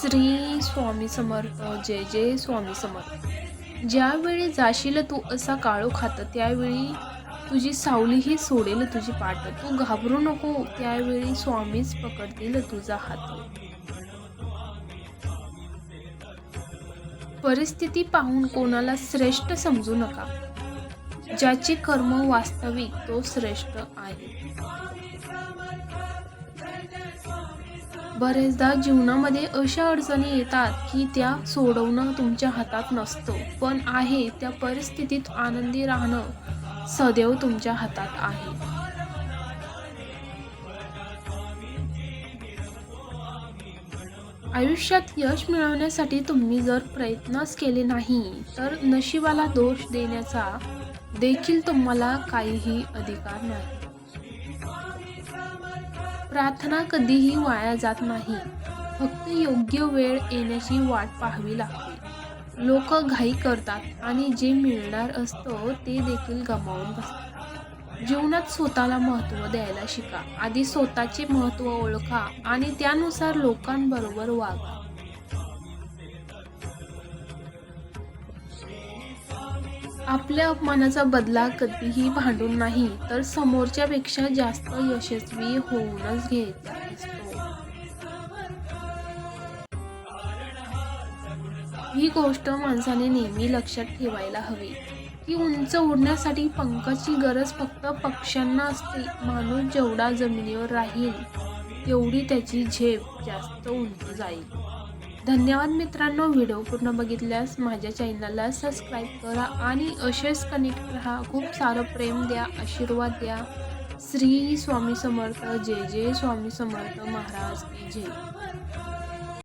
श्री स्वामी समर्थ जय जय स्वामी समर्थ. ज्यावेळी जाशील तू असा काळो खात त्यावेळी तुझी सावलीही सोडेल तुझी पाठ तू घाबरू नको त्यावेळी स्वामीच पकडतील तुझा हात. परिस्थिती पाहून कोणाला श्रेष्ठ समजू नका. ज्याची कर्म वास्तविक तो श्रेष्ठ आहे. बरेचदा जीवनामध्ये अशा अडचणी येतात की त्या सोडवणं तुमच्या हातात नसतं. पण आहे त्या परिस्थितीत आनंदी राहणं सदैव तुमच्या हातात आहे. आयुष्यात यश मिळवण्यासाठी तुम्ही जर प्रयत्नच केले नाही तर नशिबाला दोष देण्याचा देखील तुम्हाला काहीही अधिकार नाही. प्रार्थना कधीही वाया जात नाही. फक्त योग्य वेळ येण्याची वाट पाहावी लागते. लोक घाई करतात आणि जे मिळणार असतं ते देखील गमावून बसतात. जीवनात स्वतःला महत्त्व द्यायला शिका. आधी स्वतःचे महत्त्व ओळखा आणि त्यानुसार लोकांबरोबर वागा. आपल्या अपमानाचा बदला कधीही भांडून नाही तर समोरच्यापेक्षा जास्त यशस्वी होऊनच घ्यायचा असतो ही गोष्ट माणसाने नेहमी लक्षात ठेवायला हवी. की उंच उडण्यासाठी पंखाची गरज फक्त पक्ष्यांना असते. माणूस जेवढा जमिनीवर राहील तेवढी त्याची झेप जास्त उंच जाईल. धन्यवाद मित्रांनो व्हिडिओ पूर्ण बघितल्यास माझ्या चॅनलला सबस्क्राईब करा आणि असेच कनेक्ट राहा. खूप सारं प्रेम द्या आशीर्वाद द्या. श्री स्वामी समर्थ जय जय स्वामी समर्थ महाराज की जय.